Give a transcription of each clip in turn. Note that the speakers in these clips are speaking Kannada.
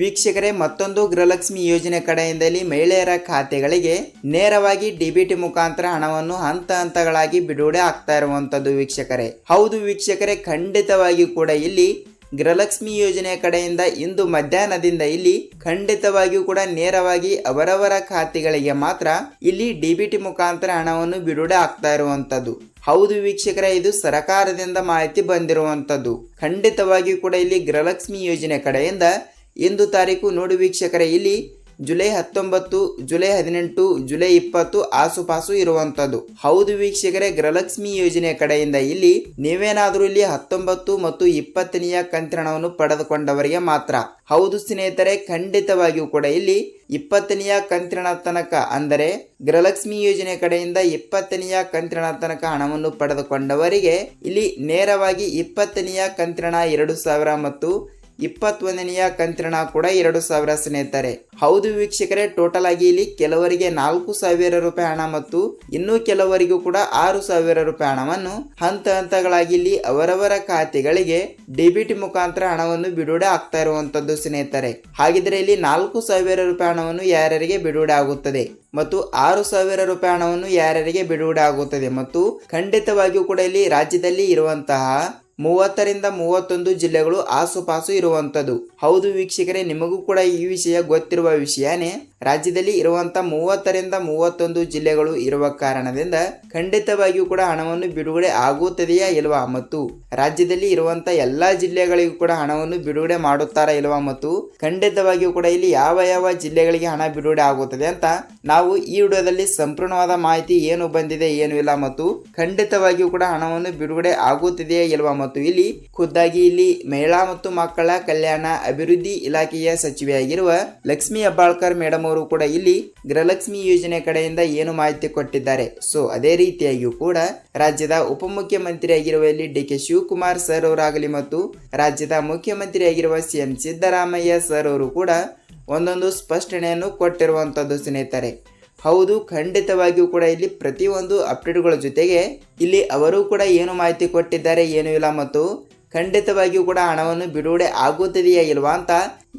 ವೀಕ್ಷಕರೇ, ಮತ್ತೊಂದು ಗೃಹಲಕ್ಷ್ಮಿ ಯೋಜನೆ ಕಡೆಯಿಂದಲಿ ಮಹಿಳೆಯರ ಖಾತೆಗಳಿಗೆ ನೇರವಾಗಿ ಡಿಬಿಟಿ ಮುಖಾಂತರ ಹಣವನ್ನು ಹಂತ ಹಂತಗಳಾಗಿ ಬಿಡುಗಡೆ ಆಗ್ತಾ ಇರುವಂತದ್ದು ವೀಕ್ಷಕರೇ. ಹೌದು ವೀಕ್ಷಕರೇ, ಖಂಡಿತವಾಗಿಯೂ ಕೂಡ ಇಲ್ಲಿ ಗೃಹಲಕ್ಷ್ಮಿ ಯೋಜನೆ ಕಡೆಯಿಂದ ಇಂದು ಮಧ್ಯಾಹ್ನದಿಂದ ಇಲ್ಲಿ ಖಂಡಿತವಾಗಿಯೂ ಕೂಡ ನೇರವಾಗಿ ಅವರವರ ಖಾತೆಗಳಿಗೆ ಮಾತ್ರ ಇಲ್ಲಿ ಡಿಬಿಟಿ ಮುಖಾಂತರ ಹಣವನ್ನು ಬಿಡುಗಡೆ ಆಗ್ತಾ ಇರುವಂತದ್ದು. ಹೌದು ವೀಕ್ಷಕರೇ, ಇದು ಸರಕಾರದಿಂದ ಮಾಹಿತಿ ಬಂದಿರುವಂತದ್ದು. ಖಂಡಿತವಾಗಿಯೂ ಕೂಡ ಇಲ್ಲಿ ಗೃಹಲಕ್ಷ್ಮಿ ಯೋಜನೆ ಕಡೆಯಿಂದ ಇಂದು ತಾರೀಕು, ನೋಡಿ ವೀಕ್ಷಕರೇ, ಇಲ್ಲಿ ಜುಲೈ ಹತ್ತೊಂಬತ್ತು, ಜುಲೈ ಹದಿನೆಂಟು, ಜುಲೈ ಇಪ್ಪತ್ತು ಆಸುಪಾಸು ಇರುವಂಥದ್ದು. ಹೌದು ವೀಕ್ಷಕರೇ, ಗೃಹಲಕ್ಷ್ಮಿ ಯೋಜನೆ ಕಡೆಯಿಂದ ಇಲ್ಲಿ ನೀವೇನಾದರೂ ಇಲ್ಲಿ ಹತ್ತೊಂಬತ್ತು ಮತ್ತು ಇಪ್ಪತ್ತನೆಯ ಕಂತ್ರಣವನ್ನು ಪಡೆದುಕೊಂಡವರಿಗೆ ಮಾತ್ರ. ಹೌದು ಸ್ನೇಹಿತರೆ, ಖಂಡಿತವಾಗಿಯೂ ಕೂಡ ಇಲ್ಲಿ ಇಪ್ಪತ್ತನೆಯ ಕಂತ್ರಣ ತನಕ, ಅಂದರೆ ಗೃಹಲಕ್ಷ್ಮಿ ಯೋಜನೆ ಕಡೆಯಿಂದ ಇಪ್ಪತ್ತನೆಯ ಕಂತ್ರಣ ತನಕ ಹಣವನ್ನು ಪಡೆದುಕೊಂಡವರಿಗೆ ಇಲ್ಲಿ ನೇರವಾಗಿ ಇಪ್ಪತ್ತನೆಯ ಕಂತ್ರಣ ಎರಡು ಸಾವಿರ ಮತ್ತು ಇಪ್ಪತ್ತೊಂದನೆಯ ಕಂತ್ರಣ ಕೂಡ ಎರಡು ಸಾವಿರ ಸ್ನೇಹಿತರೆ. ಹೌದು ವೀಕ್ಷಕರೇ ಟೋಟಲ್ ಆಗಿ ಇಲ್ಲಿ ಕೆಲವರಿಗೆ ನಾಲ್ಕು ಸಾವಿರ ರೂಪಾಯಿ ಹಣ ಮತ್ತು ಇನ್ನೂ ಕೆಲವರಿಗೂ ಕೂಡ ಆರು ಸಾವಿರ ರೂಪಾಯಿ ಹಣವನ್ನು ಹಂತ ಹಂತಗಳಾಗಿ ಇಲ್ಲಿ ಅವರವರ ಖಾತೆಗಳಿಗೆ ಡೆಬಿಟ್ ಮುಖಾಂತರ ಹಣವನ್ನು ಬಿಡುಗಡೆ ಆಗ್ತಾ ಇರುವಂತದ್ದು ಸ್ನೇಹಿತರೆ. ಹಾಗಿದ್ರೆ ಇಲ್ಲಿ ನಾಲ್ಕು ಸಾವಿರ ರೂಪಾಯಿ ಹಣವನ್ನು ಯಾರ್ಯಾರಿಗೆ ಬಿಡುಗಡೆ ಆಗುತ್ತದೆ ಮತ್ತು ಆರು ಸಾವಿರ ರೂಪಾಯಿ ಹಣವನ್ನು ಯಾರ್ಯಾರಿಗೆ ಬಿಡುಗಡೆ ಆಗುತ್ತದೆ ಮತ್ತು ಖಂಡಿತವಾಗಿಯೂ ಕೂಡ ಇಲ್ಲಿ ರಾಜ್ಯದಲ್ಲಿ ಇರುವಂತಹ ಮೂವತ್ತರಿಂದ ಮೂವತ್ತೊಂದು ಜಿಲ್ಲೆಗಳು ಆಸುಪಾಸು ಇರುವಂಥದ್ದು. ಹೌದು ವೀಕ್ಷಕರೇ, ನಿಮಗೂ ಕೂಡ ಈ ವಿಷಯ ಗೊತ್ತಿರುವ ವಿಷಯನೇ. ರಾಜ್ಯದಲ್ಲಿ ಇರುವಂತ ಮೂವತ್ತರಿಂದ ಮೂವತ್ತೊಂದು ಜಿಲ್ಲೆಗಳು ಇರುವ ಕಾರಣದಿಂದ ಖಂಡಿತವಾಗಿಯೂ ಕೂಡ ಹಣವನ್ನು ಬಿಡುಗಡೆ ಆಗುತ್ತದೆಯಾ ಇಲ್ವಾ ಮತ್ತು ರಾಜ್ಯದಲ್ಲಿ ಇರುವಂತ ಎಲ್ಲಾ ಜಿಲ್ಲೆಗಳಿಗೂ ಕೂಡ ಹಣವನ್ನು ಬಿಡುಗಡೆ ಮಾಡುತ್ತಾರಾ ಇಲ್ವಾ ಮತ್ತು ಖಂಡಿತವಾಗಿಯೂ ಕೂಡ ಇಲ್ಲಿ ಯಾವ ಯಾವ ಜಿಲ್ಲೆಗಳಿಗೆ ಹಣ ಬಿಡುಗಡೆ ಆಗುತ್ತದೆ ಅಂತ ನಾವು ಈ ವಿಡಿಯೋದಲ್ಲಿ ಸಂಪೂರ್ಣವಾದ ಮಾಹಿತಿ ಏನು ಬಂದಿದೆ ಏನು ಇಲ್ಲ ಮತ್ತು ಖಂಡಿತವಾಗಿಯೂ ಕೂಡ ಹಣವನ್ನು ಬಿಡುಗಡೆ ಆಗುತ್ತಿದೆಯಾ ಇಲ್ವಾ ಮತ್ತು ಇಲ್ಲಿ ಖುದ್ದಾಗಿ ಇಲ್ಲಿ ಮಹಿಳಾ ಮತ್ತು ಮಕ್ಕಳ ಕಲ್ಯಾಣ ಅಭಿವೃದ್ಧಿ ಇಲಾಖೆಯ ಸಚಿವೆಯಾಗಿರುವ ಲಕ್ಷ್ಮಿ ಹೆಬ್ಬಾಳ್ಕರ್ ಮೇಡಮ್ ಅವರು ಕೂಡ ಇಲ್ಲಿ ಗೃಹಲಕ್ಷ್ಮಿ ಯೋಜನೆ ಕಡೆಯಿಂದ ಏನು ಮಾಹಿತಿ ಕೊಟ್ಟಿದ್ದಾರೆ. ಸೊ ಅದೇ ರೀತಿಯಾಗಿಯೂ ಕೂಡ ರಾಜ್ಯದ ಉಪಮುಖ್ಯಮಂತ್ರಿಯಾಗಿರುವ ಇಲ್ಲಿ ಡಿ ಕೆ ಶಿವಕುಮಾರ್ ಸರ್ ಅವರಾಗಲಿ ಮತ್ತು ರಾಜ್ಯದ ಮುಖ್ಯಮಂತ್ರಿಯಾಗಿರುವ ಸಿ ಎಂ ಸಿದ್ದರಾಮಯ್ಯ ಸರ್ ಅವರು ಕೂಡ ಒಂದೊಂದು ಸ್ಪಷ್ಟನೆಯನ್ನು ಕೊಟ್ಟಿರುವಂತದ್ದು ಸ್ನೇಹಿತರೆ. ಹೌದು, ಖಂಡಿತವಾಗಿಯೂ ಕೂಡ ಇಲ್ಲಿ ಪ್ರತಿಯೊಂದು ಅಪ್ಡೇಟ್ಗಳ ಜೊತೆಗೆ ಇಲ್ಲಿ ಅವರು ಕೂಡ ಏನು ಮಾಹಿತಿ ಕೊಟ್ಟಿದ್ದಾರೆ ಏನು ಇಲ್ಲ ಮತ್ತು ಖಂಡಿತವಾಗಿಯೂ ಕೂಡ ಹಣವನ್ನು ಬಿಡುಗಡೆ ಆಗುತ್ತದೆಯಾ ಇಲ್ವಾ ಅಂತ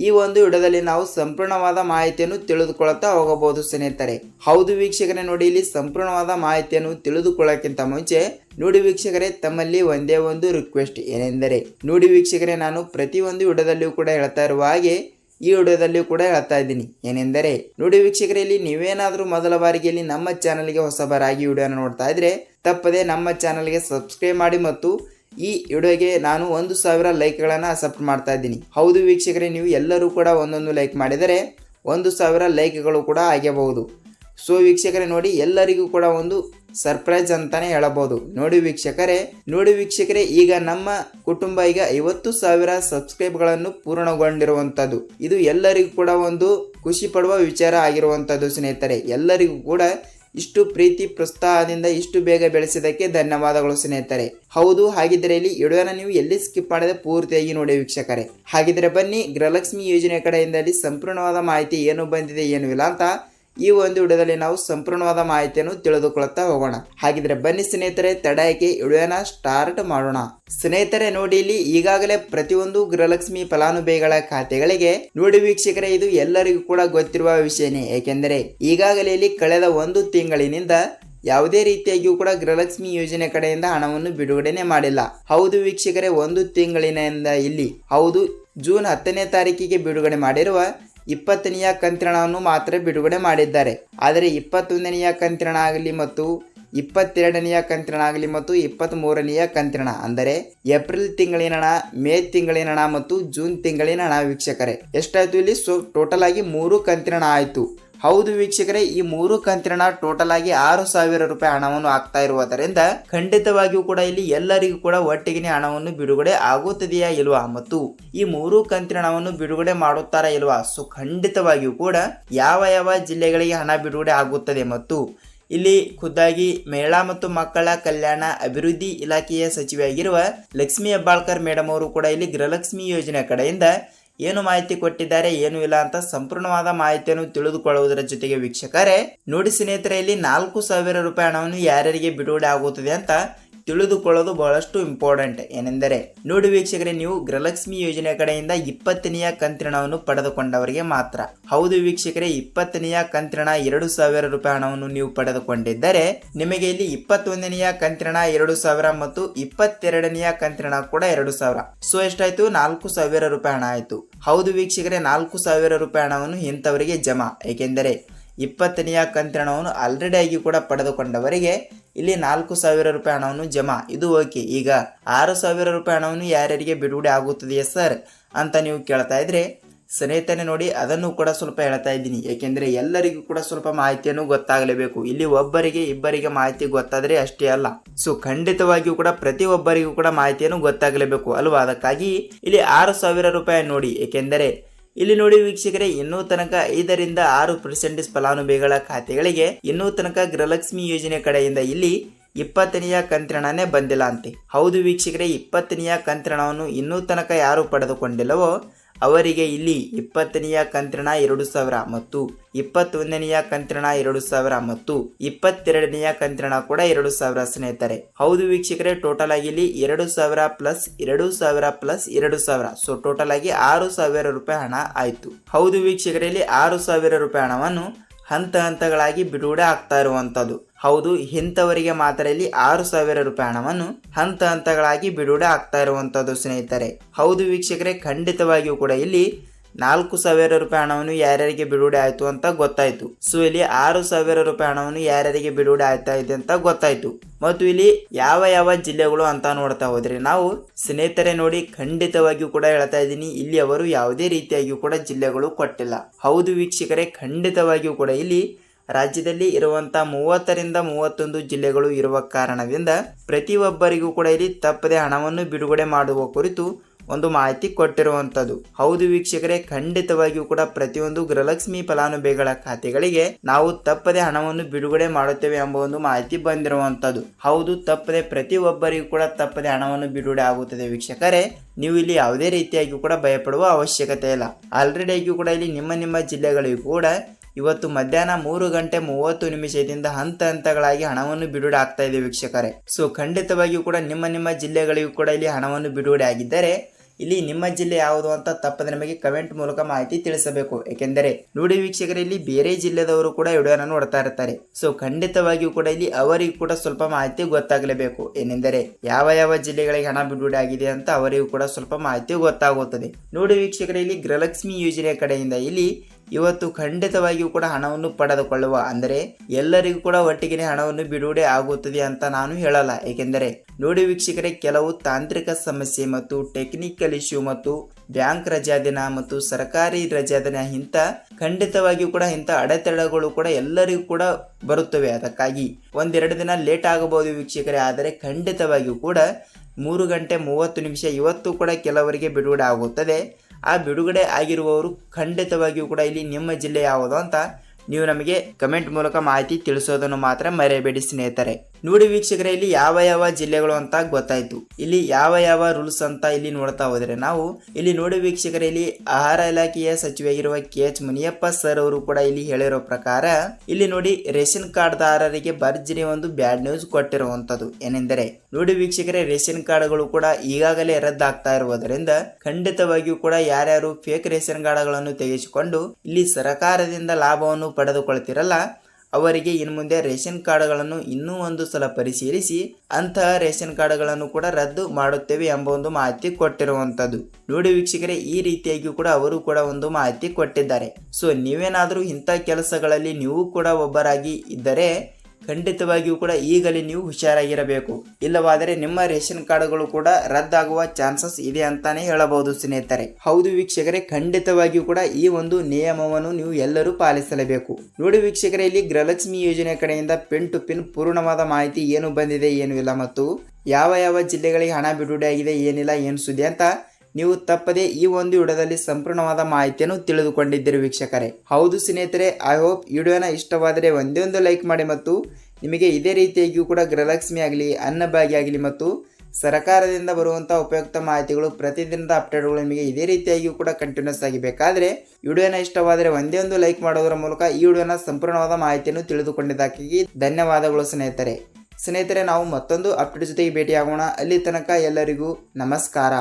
ಈ ಒಂದು ವಿಡಿಯೋದಲ್ಲಿ ನಾವು ಸಂಪೂರ್ಣವಾದ ಮಾಹಿತಿಯನ್ನು ತಿಳಿದುಕೊಳ್ಳುತ್ತಾ ಹೋಗಬಹುದು ಸ್ನೇಹಿತರೆ. ಹೌದು ವೀಕ್ಷಕರೇ, ನೋಡಿ ಇಲ್ಲಿ ಸಂಪೂರ್ಣವಾದ ಮಾಹಿತಿಯನ್ನು ತಿಳಿದುಕೊಳ್ಳೋಕ್ಕಿಂತ ಮುಂಚೆ ನೋಡಿ ವೀಕ್ಷಕರೇ, ತಮ್ಮಲ್ಲಿ ಒಂದೇ ಒಂದು ರಿಕ್ವೆಸ್ಟ್ ಏನೆಂದರೆ, ನೋಡಿ ವೀಕ್ಷಕರೇ, ನಾನು ಪ್ರತಿಯೊಂದು ವಿಡಿಯೋದಲ್ಲಿಯೂ ಕೂಡ ಹೇಳ್ತಾ ಇರುವ ಹಾಗೆ ಈ ವಿಡಿಯೋದಲ್ಲಿ ಕೂಡ ಹೇಳ್ತಾ ಇದ್ದೀನಿ. ಏನೆಂದರೆ, ನೋಡಿ ವೀಕ್ಷಕರಲ್ಲಿ ನೀವೇನಾದರೂ ಮೊದಲ ಬಾರಿಗೆ ಇಲ್ಲಿ ನಮ್ಮ ಚಾನಲ್ಗೆ ಹೊಸಬರಾಗಿ ವಿಡಿಯೋನ ನೋಡ್ತಾ ಇದ್ರೆ, ತಪ್ಪದೆ ನಮ್ಮ ಚಾನಲ್ಗೆ ಸಬ್ಸ್ಕ್ರೈಬ್ ಮಾಡಿ ಮತ್ತು ಈ ವಿಡಿಯೋಗೆ ನಾನು ಒಂದು ಸಾವಿರ ಲೈಕ್ಗಳನ್ನು ಅಕ್ಸೆಪ್ಟ್ ಮಾಡ್ತಾ ಇದ್ದೀನಿ. ಹೌದು ವೀಕ್ಷಕರೇ, ನೀವು ಎಲ್ಲರೂ ಕೂಡ ಒಂದೊಂದು ಲೈಕ್ ಮಾಡಿದರೆ ಒಂದು ಸಾವಿರ ಲೈಕ್ಗಳು ಕೂಡ ಆಗಬಹುದು. ಸೊ ವೀಕ್ಷಕರೇ, ನೋಡಿ ಎಲ್ಲರಿಗೂ ಕೂಡ ಒಂದು ಸರ್ಪ್ರೈಸ್ ಅಂತಾನೆ ಹೇಳಬಹುದು. ನೋಡಿ ವೀಕ್ಷಕರೇ ನೋಡಿ ವೀಕ್ಷಕರೇ, ಈಗ ನಮ್ಮ ಕುಟುಂಬ ಈಗ ಐವತ್ತು ಸಾವಿರ ಸಬ್ಸ್ಕ್ರೈಬ್ಗಳನ್ನು ಪೂರ್ಣಗೊಂಡಿರುವಂತದ್ದು ಇದು ಎಲ್ಲರಿಗೂ ಕೂಡ ಒಂದು ಖುಷಿ ಪಡುವ ವಿಚಾರ ಆಗಿರುವಂತದ್ದು ಸ್ನೇಹಿತರೆ. ಎಲ್ಲರಿಗೂ ಕೂಡ ಇಷ್ಟು ಪ್ರೀತಿ ಪ್ರೋತ್ಸಾಹದಿಂದ ಇಷ್ಟು ಬೇಗ ಬೆಳೆಸಿದಕ್ಕೆ ಧನ್ಯವಾದಗಳು ಸ್ನೇಹಿತರೆ. ಹೌದು, ಹಾಗಿದ್ರೆ ಇಲ್ಲಿ ವಿಡಿಯೋನ ನೀವು ಎಲ್ಲಿ ಸ್ಕಿಪ್ ಮಾಡದೆ ಪೂರ್ತಿಯಾಗಿ ನೋಡಿ ವೀಕ್ಷಕರೇ. ಹಾಗಿದ್ರೆ ಬನ್ನಿ ಗೃಹಲಕ್ಷ್ಮಿ ಯೋಜನೆ ಕಡೆಯಿಂದ ಇಲ್ಲಿ ಸಂಪೂರ್ಣವಾದ ಮಾಹಿತಿ ಏನು ಬಂದಿದೆ ಏನು ಇಲ್ಲ ಅಂತ ಈ ಒಂದು ವಿಡಿಯೋದಲ್ಲಿ ನಾವು ಸಂಪೂರ್ಣವಾದ ಮಾಹಿತಿಯನ್ನು ತಿಳಿದುಕೊಳ್ಳುತ್ತಾ ಹೋಗೋಣ. ಹಾಗಿದ್ರೆ ಬನ್ನಿ ಸ್ನೇಹಿತರೆ ತಡಯಕ್ಕೆ ವಿಡಿಯೋನ ಸ್ಟಾರ್ಟ್ ಮಾಡೋಣ. ಸ್ನೇಹಿತರೆ, ನೋಡಿ ಇಲ್ಲಿ ಈಗಾಗಲೇ ಪ್ರತಿಯೊಂದು ಗೃಹಲಕ್ಷ್ಮಿ ಫಲಾನುಭವಿಗಳ ಖಾತೆಗಳಿಗೆ ನೋಡಿ ವೀಕ್ಷಕರೇ, ಇದು ಎಲ್ಲರಿಗೂ ಕೂಡ ಗೊತ್ತಿರುವ ವಿಷಯನೇ. ಏಕೆಂದರೆ ಈಗಾಗಲೇ ಇಲ್ಲಿ ಕಳೆದ ಒಂದು ತಿಂಗಳಿನಿಂದ ಯಾವುದೇ ರೀತಿಯಾಗಿಯೂ ಕೂಡ ಗೃಹಲಕ್ಷ್ಮಿ ಯೋಜನೆ ಕಡೆಯಿಂದ ಹಣವನ್ನು ಬಿಡುಗಡೆನೆ ಮಾಡಿಲ್ಲ. ಹೌದು ವೀಕ್ಷಕರೇ, ಒಂದು ತಿಂಗಳಿನಿಂದ ಇಲ್ಲಿ, ಹೌದು, ಜೂನ್ ಹತ್ತನೇ ತಾರೀಕಿಗೆ ಬಿಡುಗಡೆ ಮಾಡಿರುವ ಇಪ್ಪತ್ತನೆಯ ಕಂತಿನವನ್ನು ಮಾತ್ರ ಬಿಡುಗಡೆ ಮಾಡಿದ್ದಾರೆ. ಆದರೆ ಇಪ್ಪತ್ತೊಂದನೆಯ ಕಂತಿನ ಆಗಲಿ ಮತ್ತು ಇಪ್ಪತ್ತೆರಡನೆಯ ಕಂತಿನ ಆಗಲಿ ಮತ್ತು ಇಪ್ಪತ್ತ್ ಮೂರನೆಯ ಕಂತಿನ ಅಂದರೆ ಏಪ್ರಿಲ್ ತಿಂಗಳಿನ ಹಣ, ಮೇ ತಿಂಗಳಿನ ಹಣ ಮತ್ತು ಜೂನ್ ತಿಂಗಳಿನ ಹಣ, ವೀಕ್ಷಕರೇ. ಎಷ್ಟಾಯಿತು ಇಲ್ಲಿ? ಸೊ, ಟೋಟಲ್ ಆಗಿ ಮೂರು ಕಂತಿನ ಹಣ ಆಯ್ತು. ಹೌದು ವೀಕ್ಷಕರೇ, ಈ ಮೂರು ಕಂತಿನ ಟೋಟಲ್ ಆಗಿ ಆರು ಸಾವಿರ ರೂಪಾಯಿ ಹಣವನ್ನು ಆಗ್ತಾ ಇರುವುದರಿಂದ ಖಂಡಿತವಾಗಿಯೂ ಕೂಡ ಇಲ್ಲಿ ಎಲ್ಲರಿಗೂ ಕೂಡ ಒಟ್ಟಿಗೆ ಹಣವನ್ನು ಬಿಡುಗಡೆ ಆಗುತ್ತದೆಯಾ ಇಲ್ವಾ? ಮತ್ತು ಈ ಮೂರು ಕಂತಿನ ಹಣವನ್ನು ಬಿಡುಗಡೆ ಮಾಡುತ್ತಾರಾ ಇಲ್ವಾ? ಸೊ, ಖಂಡಿತವಾಗಿಯೂ ಕೂಡ ಯಾವ ಯಾವ ಜಿಲ್ಲೆಗಳಿಗೆ ಹಣ ಬಿಡುಗಡೆ ಆಗುತ್ತದೆ ಮತ್ತು ಇಲ್ಲಿ ಖುದ್ದಾಗಿ ಮಹಿಳಾ ಮತ್ತು ಮಕ್ಕಳ ಕಲ್ಯಾಣ ಅಭಿವೃದ್ಧಿ ಇಲಾಖೆಯ ಸಚಿವೆಯಾಗಿರುವ ಲಕ್ಷ್ಮಿ ಹೆಬ್ಬಾಳ್ಕರ್ ಮೇಡಮ್ ಅವರು ಕೂಡ ಇಲ್ಲಿ ಗೃಹಲಕ್ಷ್ಮಿ ಯೋಜನೆ ಕಡೆಯಿಂದ ಏನು ಮಾಹಿತಿ ಕೊಟ್ಟಿದ್ದಾರೆ, ಏನು ಇಲ್ಲ ಅಂತ ಸಂಪೂರ್ಣವಾದ ಮಾಹಿತಿಯನ್ನು ತಿಳಿದುಕೊಳ್ಳುವುದರ ಜೊತೆಗೆ ವೀಕ್ಷಕರೇ, ನೋಡಿ ಸ್ನೇಹಿತರೆ, ಇಲ್ಲಿ ನಾಲ್ಕು ಸಾವಿರ ರೂಪಾಯಿ ಹಣವನ್ನು ಯಾರ್ಯಾರಿಗೆ ಬಿಡುಗಡೆ ಆಗುತ್ತದೆ ಅಂತ ತಿಳಿದುಕೊಳ್ಳೋದು ಬಹಳಷ್ಟು ಇಂಪಾರ್ಟೆಂಟ್. ಏನೆಂದರೆ, ನೋಡಿ ವೀಕ್ಷಕರೇ, ನೀವು ಗೃಹಲಕ್ಷ್ಮಿ ಯೋಜನೆ ಕಡೆಯಿಂದ ಇಪ್ಪತ್ತನೆಯ ಕಂತಿನವನ್ನು ಪಡೆದುಕೊಂಡವರಿಗೆ ಮಾತ್ರ. ಹೌದು ವೀಕ್ಷಕರೇ, ಇಪ್ಪತ್ತನೆಯ ಕಂತಿನ ಎರಡು ಸಾವಿರ ರೂಪಾಯಿ ಹಣವನ್ನು ನೀವು ಪಡೆದುಕೊಂಡಿದ್ದರೆ, ನಿಮಗೆ ಇಲ್ಲಿ ಇಪ್ಪತ್ತೊಂದನೆಯ ಕಂತಿನ ಎರಡು ಸಾವಿರ ಮತ್ತು ಇಪ್ಪತ್ತೆರಡನೆಯ ಕಂತಿನ ಕೂಡ ಎರಡು ಸಾವಿರ. ಸೊ ಎಷ್ಟಾಯ್ತು? ನಾಲ್ಕು ಸಾವಿರ ರೂಪಾಯಿ ಹಣ ಆಯಿತು. ಹೌದು ವೀಕ್ಷಕರೇ, ನಾಲ್ಕು ಸಾವಿರ ರೂಪಾಯಿ ಹಣವನ್ನು ಇಂಥವರಿಗೆ ಜಮಾ. ಏಕೆಂದರೆ, ಇಪ್ಪತ್ತನೆಯ ಕಂತ್ರಣವನ್ನು ಆಲ್ರೆಡಿ ಆಗಿ ಕೂಡ ಪಡೆದುಕೊಂಡವರಿಗೆ ಇಲ್ಲಿ ನಾಲ್ಕು ಸಾವಿರ ರೂಪಾಯಿ ಹಣವನ್ನು ಜಮಾ. ಇದು ಓಕೆ. ಈಗ ಆರು ಸಾವಿರ ರೂಪಾಯಿ ಹಣವನ್ನು ಯಾರ್ಯಾರಿಗೆ ಬಿಡುಗಡೆ ಆಗುತ್ತದೆಯೇ ಸರ್? ಅಂತ ನೀವು ಕೇಳ್ತಾ ಇದ್ರೆ ಸ್ನೇಹಿತನೆ ನೋಡಿ, ಅದನ್ನು ಕೂಡ ಸ್ವಲ್ಪ ಹೇಳ್ತಾ ಇದ್ದೀನಿ. ಏಕೆಂದರೆ ಎಲ್ಲರಿಗೂ ಕೂಡ ಸ್ವಲ್ಪ ಮಾಹಿತಿಯನ್ನು ಗೊತ್ತಾಗಲೇಬೇಕು. ಇಲ್ಲಿ ಒಬ್ಬರಿಗೆ, ಇಬ್ಬರಿಗೆ ಮಾಹಿತಿ ಗೊತ್ತಾದರೆ ಅಷ್ಟೇ ಅಲ್ಲ. ಸೊ, ಖಂಡಿತವಾಗಿಯೂ ಕೂಡ ಪ್ರತಿ ಒಬ್ಬರಿಗೂ ಕೂಡ ಮಾಹಿತಿಯನ್ನು ಗೊತ್ತಾಗಲೇಬೇಕು ಅಲ್ವಾ? ಅದಕ್ಕಾಗಿ ಇಲ್ಲಿ ಆರು ಸಾವಿರ ರೂಪಾಯಿ ನೋಡಿ. ಏಕೆಂದರೆ ಇಲ್ಲಿ ನೋಡಿ ವೀಕ್ಷಕರೇ, ಇನ್ನೂ ತನಕ ಐದರಿಂದ ಆರು ಪರ್ಸೆಂಟೇಜ್ ಫಲಾನುಭವಿಗಳ ಖಾತೆಗಳಿಗೆ ಇನ್ನೂ ತನಕ ಗೃಹಲಕ್ಷ್ಮಿ ಯೋಜನೆ ಕಡೆಯಿಂದ ಇಲ್ಲಿ ಇಪ್ಪತ್ತನೆಯ ಕಂತ್ರಣನೇ ಬಂದಿಲ್ಲ ಅಂತೆ. ಹೌದು ವೀಕ್ಷಕರೇ, ಇಪ್ಪತ್ತನೆಯ ಕಂತ್ರಣವನ್ನು ಇನ್ನೂ ತನಕ ಯಾರು ಪಡೆದುಕೊಂಡಿಲ್ಲವೋ ಅವರಿಗೆ ಇಲ್ಲಿ ಇಪ್ಪತ್ತನೆಯ ಕಂತ್ರಣ ಎರಡು ಸಾವಿರ ಮತ್ತು ಇಪ್ಪತ್ತೊಂದನೆಯ ಕಂತ್ರಣ ಎರಡು ಸಾವಿರ ಮತ್ತು ಇಪ್ಪತ್ತೆರಡನೆಯ ಕಂತ್ರಣ ಕೂಡ ಎರಡು ಸಾವಿರ ಸ್ನೇಹಿತರೆ. ಹೌದು ವೀಕ್ಷಕರೇ ಟೋಟಲ್ ಆಗಿ ಇಲ್ಲಿ ಎರಡು ಸಾವಿರ ಪ್ಲಸ್ ಎರಡು ಸಾವಿರ ಪ್ಲಸ್ ಎರಡು ಸಾವಿರ. ಸೊ ಟೋಟಲ್ ಆಗಿ ಆರು ಸಾವಿರ ರೂಪಾಯಿ ಹಣ ಆಯಿತು. ಹೌದು ವೀಕ್ಷಕರಲ್ಲಿ ಆರು ಸಾವಿರ ರೂಪಾಯಿ ಹಣವನ್ನು ಹಂತ ಹಂತಗಳಾಗಿ ಬಿಡುಗಡೆ ಆಗ್ತಾ ಇರುವಂತದ್ದು. ಹೌದು, ಇಂಥವರಿಗೆ ಮಾತ್ರ ಇಲ್ಲಿ ಆರು ಸಾವಿರ ರೂಪಾಯಿ ಹಣವನ್ನು ಹಂತ ಹಂತಗಳಾಗಿ ಬಿಡುಗಡೆ ಆಗ್ತಾ ಇರುವಂತದ್ದು ಸ್ನೇಹಿತರೆ. ಹೌದು ವೀಕ್ಷಕರೇ, ಖಂಡಿತವಾಗಿಯೂ ಕೂಡ ಇಲ್ಲಿ ನಾಲ್ಕು ಸಾವಿರ ರೂಪಾಯಿ ಹಣವನ್ನು ಯಾರ್ಯಾರಿಗೆ ಬಿಡುಗಡೆ ಆಯ್ತು ಅಂತ ಗೊತ್ತಾಯ್ತು. ಸೊ ಇಲ್ಲಿ ಆರು ಸಾವಿರ ರೂಪಾಯಿ ಹಣವನ್ನು ಯಾರ್ಯಾರಿಗೆ ಬಿಡುಗಡೆ ಆಯ್ತಾ ಇದೆ ಅಂತ ಗೊತ್ತಾಯ್ತು. ಮತ್ತು ಇಲ್ಲಿ ಯಾವ ಯಾವ ಜಿಲ್ಲೆಗಳು ಅಂತ ನೋಡ್ತಾ ಹೋದ್ರೆ ನಾವು ಸ್ನೇಹಿತರೆ ನೋಡಿ, ಖಂಡಿತವಾಗಿಯೂ ಕೂಡ ಹೇಳ್ತಾ ಇದ್ದೀನಿ ಇಲ್ಲಿ ಅವರು ಯಾವುದೇ ರೀತಿಯಾಗಿಯೂ ಕೂಡ ಜಿಲ್ಲೆಗಳು ಕೊಟ್ಟಿಲ್ಲ. ಹೌದು ವೀಕ್ಷಕರೇ, ಖಂಡಿತವಾಗಿಯೂ ಕೂಡ ಇಲ್ಲಿ ರಾಜ್ಯದಲ್ಲಿ ಇರುವಂತ ಮೂವತ್ತರಿಂದ ಮೂವತ್ತೊಂದು ಜಿಲ್ಲೆಗಳು ಇರುವ ಕಾರಣದಿಂದ ಪ್ರತಿಯೊಬ್ಬರಿಗೂ ಕೂಡ ಇಲ್ಲಿ ತಪ್ಪದೆ ಹಣವನ್ನು ಬಿಡುಗಡೆ ಮಾಡುವ ಕುರಿತು ಒಂದು ಮಾಹಿತಿ ಕೊಟ್ಟಿರುವಂಥದ್ದು ಹೌದು ವೀಕ್ಷಕರೇ, ಖಂಡಿತವಾಗಿಯೂ ಕೂಡ ಪ್ರತಿಯೊಂದು ಗೃಹಲಕ್ಷ್ಮಿ ಫಲಾನುಭವಿಗಳ ಖಾತೆಗಳಿಗೆ ನಾವು ತಪ್ಪದೆ ಹಣವನ್ನು ಬಿಡುಗಡೆ ಮಾಡುತ್ತೇವೆ ಎಂಬ ಒಂದು ಮಾಹಿತಿ ಬಂದಿರುವಂಥದ್ದು ಹೌದು, ತಪ್ಪದೆ ಪ್ರತಿಯೊಬ್ಬರಿಗೂ ಕೂಡ ತಪ್ಪದೆ ಹಣವನ್ನು ಬಿಡುಗಡೆ ಆಗುತ್ತದೆ ವೀಕ್ಷಕರೇ. ನೀವು ಇಲ್ಲಿ ಯಾವುದೇ ರೀತಿಯಾಗಿ ಕೂಡ ಭಯಪಡುವ ಅವಶ್ಯಕತೆ ಇಲ್ಲ. ಆಲ್ರೆಡಿಯಾಗಿಯೂ ಕೂಡ ಇಲ್ಲಿ ನಿಮ್ಮ ನಿಮ್ಮ ಜಿಲ್ಲೆಗಳಿಗೂ ಕೂಡ ಇವತ್ತು ಮಧ್ಯಾಹ್ನ ಮೂರು ಗಂಟೆ ಮೂವತ್ತು ನಿಮಿಷದಿಂದ ಹಂತ ಹಂತಗಳಾಗಿ ಹಣವನ್ನು ಬಿಡುಗಡೆ ಆಗ್ತಾ ಇದೆ ವೀಕ್ಷಕರೇ. ಸೊ ಖಂಡಿತವಾಗಿಯೂ ಕೂಡ ನಿಮ್ಮ ನಿಮ್ಮ ಜಿಲ್ಲೆಗಳಿಗೂ ಕೂಡ ಇಲ್ಲಿ ಹಣವನ್ನು ಬಿಡುಗಡೆ ಆಗಿದ್ದರೆ ಇಲ್ಲಿ ನಿಮ್ಮ ಜಿಲ್ಲೆ ಯಾವುದು ಅಂತ ತಪ್ಪದೆ ನಮಗೆ ಕಮೆಂಟ್ ಮೂಲಕ ಮಾಹಿತಿ ತಿಳಿಸಬೇಕು. ಏಕೆಂದರೆ ನೋಡಿ ವೀಕ್ಷಕರಲ್ಲಿ ಬೇರೆ ಜಿಲ್ಲೆದವರು ಕೂಡ ವಿಡಿಯೋನ ನೋಡ್ತಾ ಇರ್ತಾರೆ. ಸೊ ಖಂಡಿತವಾಗಿಯೂ ಕೂಡ ಇಲ್ಲಿ ಅವರಿಗೂ ಕೂಡ ಸ್ವಲ್ಪ ಮಾಹಿತಿ ಗೊತ್ತಾಗಲೇಬೇಕು. ಏನೆಂದರೆ ಯಾವ ಯಾವ ಜಿಲ್ಲೆಗಳಿಗೆ ಹಣ ಬಿಡುಗಡೆ ಆಗಿದೆ ಅಂತ ಅವರಿಗೂ ಕೂಡ ಸ್ವಲ್ಪ ಮಾಹಿತಿ ಗೊತ್ತಾಗುತ್ತದೆ. ನೋಡಿ ವೀಕ್ಷಕರಲ್ಲಿ ಗೃಹಲಕ್ಷ್ಮಿ ಯೋಜನೆ ಕಡೆಯಿಂದ ಇಲ್ಲಿ ಇವತ್ತು ಖಂಡಿತವಾಗಿಯೂ ಕೂಡ ಹಣವನ್ನು ಪಡೆದುಕೊಳ್ಳುವ, ಅಂದರೆ ಎಲ್ಲರಿಗೂ ಕೂಡ ಒಟ್ಟಿಗೆ ಹಣವನ್ನು ಬಿಡುಗಡೆ ಆಗುತ್ತದೆ ಅಂತ ನಾನು ಹೇಳಲ್ಲ. ಏಕೆಂದರೆ ನೋಡಿ ವೀಕ್ಷಕರೇ, ಕೆಲವು ತಾಂತ್ರಿಕ ಸಮಸ್ಯೆ ಮತ್ತು ಟೆಕ್ನಿಕಲ್ ಇಶ್ಯೂ ಮತ್ತು ಬ್ಯಾಂಕ್ ರಜಾ ದಿನ ಮತ್ತು ಸರ್ಕಾರಿ ರಜಾ ದಿನ, ಇಂಥ ಖಂಡಿತವಾಗಿಯೂ ಕೂಡ ಇಂಥ ಅಡೆತಡೆಗಳು ಕೂಡ ಎಲ್ಲರಿಗೂ ಕೂಡ ಬರುತ್ತವೆ. ಅದಕ್ಕಾಗಿ ಒಂದೆರಡು ದಿನ ಲೇಟ್ ಆಗಬಹುದು ವೀಕ್ಷಕರೇ, ಆದರೆ ಖಂಡಿತವಾಗಿಯೂ ಕೂಡ ಮೂರು ಗಂಟೆ ಮೂವತ್ತು ನಿಮಿಷ ಇವತ್ತು ಕೂಡ ಕೆಲವರಿಗೆ ಬಿಡುಗಡೆ ಆಗುತ್ತದೆ. ಆ ಬಿಡುಗಡೆ ಆಗಿರುವವರು ಖಂಡಿತವಾಗಿಯೂ ಕೂಡ ಇಲ್ಲಿ ನಿಮ್ಮ ಜಿಲ್ಲೆ ಯಾವುದು ಅಂತ ನೀವು ನಮಗೆ ಕಮೆಂಟ್ ಮೂಲಕ ಮಾಹಿತಿ ತಿಳಿಸೋದನ್ನು ಮಾತ್ರ ಮರೆಯಬೇಡಿ ಸ್ನೇಹಿತರೆ. ನೋಡಿ ವೀಕ್ಷಕರೇ, ಇಲ್ಲಿ ಯಾವ ಯಾವ ಜಿಲ್ಲೆಗಳು ಅಂತ ಗೊತ್ತಾಯ್ತು. ಇಲ್ಲಿ ಯಾವ ಯಾವ ರೂಲ್ಸ್ ಅಂತ ಇಲ್ಲಿ ನೋಡ್ತಾ ಹೋದ್ರೆ ನಾವು ಇಲ್ಲಿ ನೋಡಿ ವೀಕ್ಷಕರೇ, ಇಲ್ಲಿ ಆಹಾರ ಇಲಾಖೆಯ ಸಚಿವರಾಗಿರುವ ಕೆ. ಎಚ್. ಮುನಿಯಪ್ಪ ಸರ್ ಅವರು ಕೂಡ ಇಲ್ಲಿ ಹೇಳಿರೋ ಪ್ರಕಾರ, ಇಲ್ಲಿ ನೋಡಿ ರೇಷನ್ ಕಾರ್ಡ್ ದಾರರಿಗೆ ಭರ್ಜರಿ ಒಂದು ಬ್ಯಾಡ್ ನ್ಯೂಸ್ ಕೊಟ್ಟಿರುವಂತದ್ದು ಏನೆಂದರೆ, ನೋಡಿ ವೀಕ್ಷಕರೇ, ರೇಷನ್ ಕಾರ್ಡ್ಗಳು ಕೂಡ ಈಗಾಗಲೇ ರದ್ದಾಗ್ತಾ ಇರುವುದರಿಂದ ಖಂಡಿತವಾಗಿಯೂ ಕೂಡ ಯಾರ್ಯಾರು ಫೇಕ್ ರೇಷನ್ ಕಾರ್ಡ್ಗಳನ್ನು ತೆಗೆಸಿಕೊಂಡು ಇಲ್ಲಿ ಸರ್ಕಾರದಿಂದ ಲಾಭವನ್ನು ಪಡೆದುಕೊಳ್ತಿರಲ್ಲ ಅವರಿಗೆ ಇನ್ನು ಮುಂದೆ ರೇಷನ್ ಕಾರ್ಡ್ಗಳನ್ನು ಇನ್ನೂ ಒಂದು ಸಲ ಪರಿಶೀಲಿಸಿ ಅಂತಹ ರೇಷನ್ ಕಾರ್ಡ್ಗಳನ್ನು ಕೂಡ ರದ್ದು ಮಾಡುತ್ತೇವೆ ಎಂಬ ಒಂದು ಮಾಹಿತಿ ಕೊಟ್ಟಿರುವಂತದ್ದು ನೋಡಿ ವೀಕ್ಷಕರೇ, ಈ ರೀತಿಯಾಗಿ ಕೂಡ ಅವರು ಕೂಡ ಒಂದು ಮಾಹಿತಿ ಕೊಟ್ಟಿದ್ದಾರೆ. ಸೊ ನೀವೇನಾದರೂ ಇಂಥ ಕೆಲಸಗಳಲ್ಲಿ ನೀವು ಕೂಡ ಒಬ್ಬರಾಗಿ ಇದ್ದರೆ ಖಂಡಿತವಾಗಿಯೂ ಕೂಡ ಈಗಲೇ ನೀವು ಹುಷಾರಾಗಿರಬೇಕು. ಇಲ್ಲವಾದರೆ ನಿಮ್ಮ ರೇಷನ್ ಕಾರ್ಡ್ಗಳು ಕೂಡ ರದ್ದಾಗುವ ಚಾನ್ಸಸ್ ಇದೆ ಅಂತಾನೆ ಹೇಳಬಹುದು ಸ್ನೇಹಿತರೆ. ಹೌದು ವೀಕ್ಷಕರೇ, ಖಂಡಿತವಾಗಿಯೂ ಕೂಡ ಈ ಒಂದು ನಿಯಮವನ್ನು ನೀವು ಎಲ್ಲರೂ ಪಾಲಿಸಲೇಬೇಕು. ನೋಡಿ ವೀಕ್ಷಕರೇ, ಇಲ್ಲಿ ಗೃಹಲಕ್ಷ್ಮಿ ಯೋಜನೆ ಕಡೆಯಿಂದ ಪಿನ್ ಟು ಪಿನ್ ಪೂರ್ಣವಾದ ಮಾಹಿತಿ ಏನು ಬಂದಿದೆ, ಏನು ಇಲ್ಲ ಮತ್ತು ಯಾವ ಯಾವ ಜಿಲ್ಲೆಗಳಿಗೆ ಹಣ ಬಿಡುಗಡೆ ಆಗಿದೆ ಏನಿಲ್ಲ, ಏನು ಸುದ್ದಿ ಅಂತ ನೀವು ತಪ್ಪದೆ ಈ ಒಂದು ವಿಡಿಯೋದಲ್ಲಿ ಸಂಪೂರ್ಣವಾದ ಮಾಹಿತಿಯನ್ನು ತಿಳಿದುಕೊಂಡಿದ್ದೀರಿ ವೀಕ್ಷಕರೇ. ಹೌದು ಸ್ನೇಹಿತರೆ ಐ ಹೋಪ್ ವಿಡಿಯೋನ ಇಷ್ಟವಾದರೆ ಒಂದೇ ಒಂದು ಲೈಕ್ ಮಾಡಿ ಮತ್ತು ನಿಮಗೆ ಇದೇ ರೀತಿಯಾಗಿಯೂ ಕೂಡ ಗೃಹಲಕ್ಷ್ಮಿ ಆಗಲಿ, ಅನ್ನಭಾಗ್ಯ ಆಗಲಿ ಮತ್ತು ಸರ್ಕಾರದಿಂದ ಬರುವಂಥ ಉಪಯುಕ್ತ ಮಾಹಿತಿಗಳು ಪ್ರತಿದಿನದ ಅಪ್ಡೇಟ್ಗಳು ನಿಮಗೆ ಇದೇ ರೀತಿಯಾಗಿಯೂ ಕೂಡ ಕಂಟಿನ್ಯೂಸ್ ಆಗಿ ಬೇಕಾದರೆ ವಿಡಿಯೋನ ಇಷ್ಟವಾದರೆ ಒಂದೇ ಒಂದು ಲೈಕ್ ಮಾಡೋದರ ಮೂಲಕ ಈ ವಿಡಿಯೋನ ಸಂಪೂರ್ಣವಾದ ಮಾಹಿತಿಯನ್ನು ತಿಳಿದುಕೊಂಡಿದ್ದಕ್ಕಾಗಿ ಧನ್ಯವಾದಗಳು ಸ್ನೇಹಿತರೆ. ಸ್ನೇಹಿತರೆ, ನಾವು ಮತ್ತೊಂದು ಅಪ್ಡೇಟ್ ಜೊತೆಗೆ ಭೇಟಿಯಾಗೋಣ. ಅಲ್ಲಿ ತನಕ ಎಲ್ಲರಿಗೂ ನಮಸ್ಕಾರ.